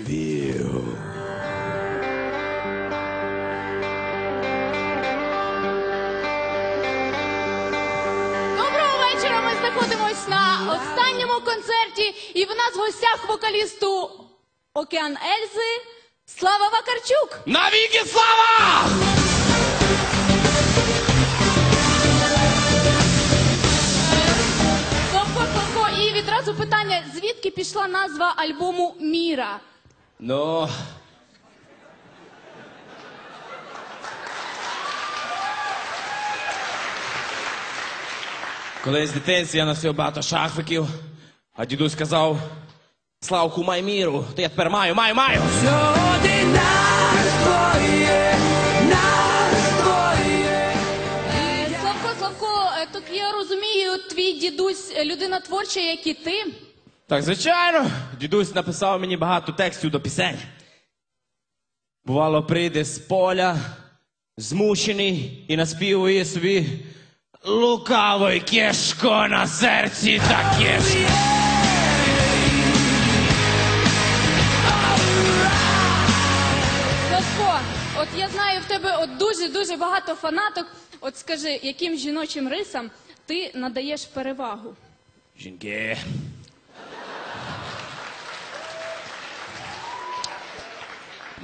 Львів. Доброго вечора. Ми знаходимось на останньому концерті, і в нас в гостях вокалісту Океан Ельзи Слава Вакарчук. Навіки слава! Славко, Славко, і відразу питання: звідки пішла назва альбому Міра? Ну. Колись в дитинстві я носив багато шахвиків, а дідусь сказав: Славку, май міру, то я тепер маю, маю, маю. Сьогодні твоє, твоє. Е, Славко, Славко, е, так я розумію, твій дідусь е, людина творча, як і ти. Так, звичайно, дідусь написав мені багато текстів до пісень. Бувало, прийде з поля, змучений і наспівує собі лукавий кішко на серці та кішко. От я знаю в тебе от дуже дуже багато фанаток. От скажи, яким жіночим рисам ти надаєш перевагу? Жінки.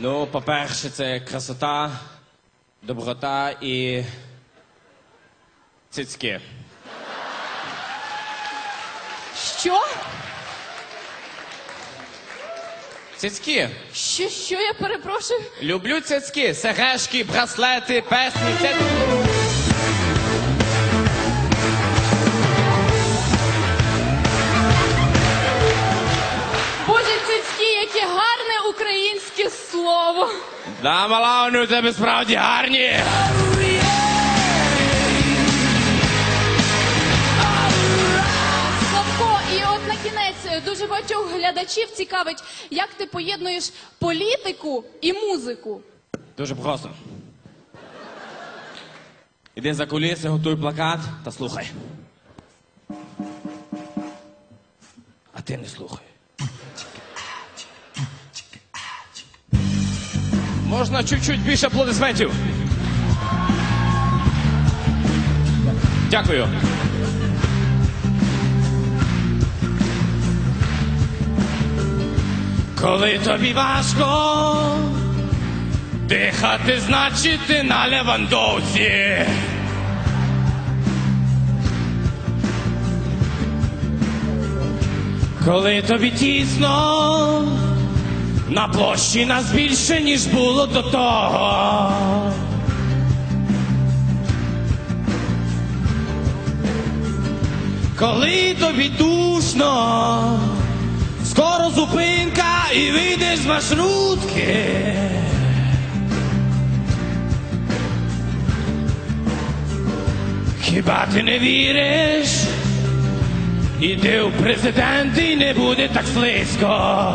Ну, по-перше, це красота, доброта і цицьки. Що? Цицьки. Що, що я перепрошую? Люблю цицьки, сережки, браслети, песні. Це... Цицьки, яке гарне українське слово. Да, мала, вони у тебе справді гарні. Славко, і от на кінець е, дуже багатьох глядачів цікавить, як ти поєднуєш політику і музику. Дуже просто. Іди за куліси, готуй плакат та слухай. А ти не слухай. Можна чуть-чуть більше аплодисментів. Дякую. Коли тобі важко, Дихати, значить, ти на Левандовці. Коли тобі тісно, на площі нас більше, ніж було до того. Коли тобі душно, скоро зупинка і вийдеш з маршрутки. Хіба ти не віриш? Іди у президенти не буде так слизько.